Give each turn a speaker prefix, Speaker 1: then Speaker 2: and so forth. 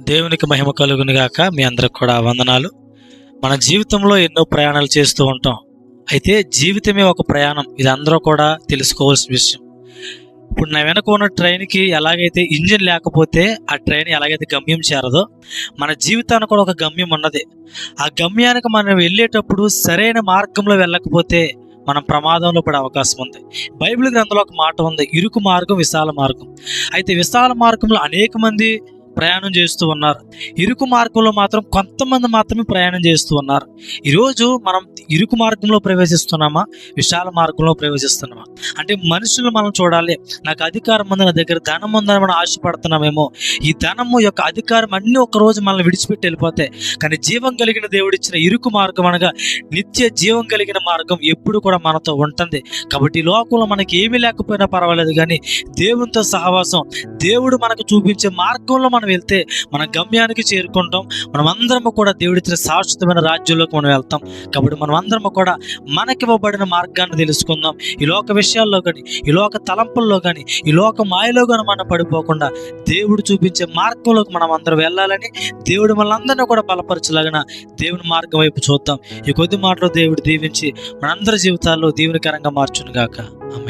Speaker 1: దేవునికి మహిమ కలుగునిగాక మీ అందరికి కూడా వందనాలు. మన జీవితంలో ఎన్నో ప్రయాణాలు చేస్తూ ఉంటాం. అయితే జీవితమే ఒక ప్రయాణం. ఇది అందరూ కూడా తెలుసుకోవాల్సిన విషయం. ఇప్పుడు నా వెనక ఉన్న ట్రైన్కి ఎలాగైతే ఇంజిన్ లేకపోతే ఆ ట్రైన్ ఎలాగైతే గమ్యం చేరదో మన జీవితానికి కూడా ఒక గమ్యం ఉన్నది. ఆ గమ్యానికి మనం వెళ్ళేటప్పుడు సరైన మార్గంలో వెళ్ళకపోతే మనం ప్రమాదంలో పడే అవకాశం ఉంది. బైబిల్ గ్రంథంలో ఒక మాట ఉంది ఇరుకు మార్గం విశాల మార్గం. అయితే విశాల మార్గంలో అనేక మంది ప్రయాణం చేస్తూ ఉన్నారు. ఇరుకు మార్గంలో మాత్రం కొంతమంది మాత్రమే ప్రయాణం చేస్తూ ఉన్నారు. ఈరోజు మనం ఇరుకు మార్గంలో ప్రవేశిస్తున్నామా? విశాల మార్గంలో ప్రవేశిస్తున్నామా? అంటే మనుషులు మనం చూడాలి. నాకు అధికారం ఉంది నా దగ్గర ధనం ఉందని మనం ఆశపడుతున్నామేమో. ఈ ధనము యొక్క అధికారం అన్ని ఒక రోజు మనల్ని విడిచిపెట్టి వెళ్ళిపోతాయి. కానీ జీవం కలిగిన దేవుడిచ్చిన ఇరుకు మార్గం అనగా నిత్య జీవం కలిగిన మార్గం ఎప్పుడు కూడా మనతో ఉంటుంది. కాబట్టి ఈ లోకంలో మనకి ఏమీ లేకపోయినా పర్వాలేదు కానీ దేవునితో సహవాసం దేవుడు మనకు చూపించే మార్గంలో మనం వెళ్తే మన గమ్యానికి చేరుకుంటాం. మనం అందరము కూడా దేవుడిచ్చిన శాశ్వతమైన రాజ్యంలోకి మనం వెళ్తాం. కాబట్టి మనం అందరము కూడా మనకివ్వబడిన మార్గాన్ని తెలుసుకుందాం. ఈ లోక విషయాల్లో కానీ ఈ లోక తలంపుల్లో కానీ ఈ లోక మాయలో కానీ మనం పడిపోకుండా దేవుడు చూపించే మార్గంలోకి మనం అందరం వెళ్ళాలని దేవుడు మనందరినీ కూడా బలపరచలాగిన దేవుని మార్గం వైపు చూద్దాం. ఈ కొద్ది మాటలో దేవుడు దీవించి మనందరి జీవితాల్లో దీవెనకరంగా మార్చును గాక